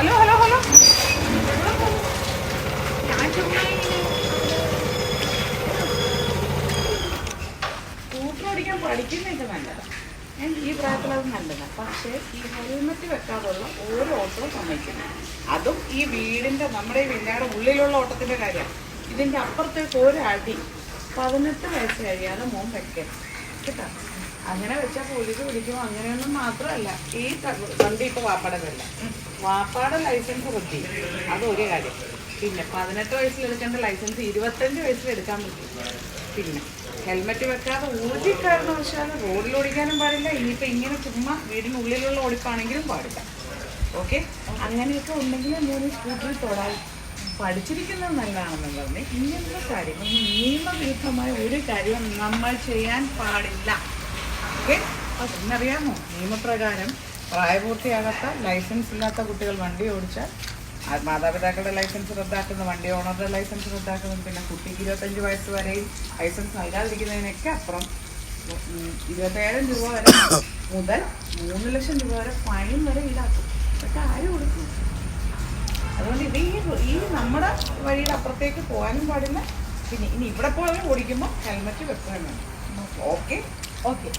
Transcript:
Hello hello hello. ഓടിക്കാൻ പഠിക്കുന്നതൊക്കെ നല്ലതാണ് ഞാൻ ഈ പ്രായത്തിൽ അത് നല്ലതാണ് പക്ഷേ ഈ ഹെൽമെറ്റ് വെക്കാതുള്ള ഓരോ ഓട്ടവും സമ്മതിക്കുന്നത് അതും ഈ വീടിന്റെ നമ്മുടെ ഈ വീടിന്റെ ഉള്ളിലുള്ള ഓട്ടത്തിന്റെ കാര്യമാണ്. ഇതിന്റെ അപ്പുറത്തേക്ക് ഒരാടി പതിനെട്ട് വയസ്സ് കഴിയാതെ മോൻ വെക്കരുത്. കേട്ടോ? അങ്ങനെ വെച്ചാൽ പോലീസ് പിടിക്കുമോ അങ്ങനെയൊന്നും മാത്രമല്ല. ഈ വണ്ടി ഇപ്പോൾ വാപ്പാടല്ല വാപ്പാടെ ലൈസൻസ് പറ്റി. അതൊരു കാര്യം. പിന്നെ പതിനെട്ട് വയസ്സിൽ എടുക്കേണ്ട ലൈസൻസ് ഇരുപത്തഞ്ച് വയസ്സിൽ എടുക്കാൻ പറ്റും. പിന്നെ ഹെൽമെറ്റ് വെക്കാതെ ഒരു കാരണവശാലും റോഡിൽ ഓടിക്കാനും പാടില്ല. ഇനിയിപ്പോൾ ഇങ്ങനെ ചുമ്മാ വീടിനുള്ളിലുള്ള ഓടിപ്പാണെങ്കിലും പാടില്ല. ഓക്കെ അങ്ങനെയൊക്കെ ഉണ്ടെങ്കിൽ ഞാൻ സ്കൂട്ടറിൽ തൊടാൻ പഠിച്ചിരിക്കുന്നത് നല്ലതാണെന്ന് പറഞ്ഞ് ഇങ്ങനത്തെ കാര്യങ്ങൾ നിയമവിരുദ്ധമായ ഒരു കാര്യം നമ്മൾ ചെയ്യാൻ പാടില്ല. ഓക്കെ. എന്നറിയാമോ നിയമപ്രകാരം പ്രായപൂർത്തിയാകാത്ത ലൈസൻസ് ഇല്ലാത്ത കുട്ടികൾ വണ്ടി ഓടിച്ചാൽ മാതാപിതാക്കളുടെ ലൈസൻസ് റദ്ദാക്കുന്നു വണ്ടി ഓണറുടെ ലൈസൻസ് റദ്ദാക്കുന്നു പിന്നെ കുട്ടിക്ക് ഇരുപത്തഞ്ച് വയസ്സ് വരെയും ലൈസൻസ് നൽകാതിരിക്കുന്നതിനൊക്കെ അപ്പുറം ഇരുപത്തേഴായിരം രൂപ വരെ മുതൽ മൂന്ന് ലക്ഷം രൂപ വരെ ഫൈൻ വരെ ഈടാക്കും. ഇതൊക്കെ ആര് കൊടുക്കും? അതുകൊണ്ട് ഇത് ഈ ഈ നമ്മുടെ വഴിയുടെ അപ്പുറത്തേക്ക് പോകാനും പാടില്ല. പിന്നെ ഇനി ഇവിടെ പോയാലും ഓടിക്കുമ്പോൾ ഹെൽമറ്റ് വെക്കാൻ വേണം. ഓക്കെ? ഓക്കെ.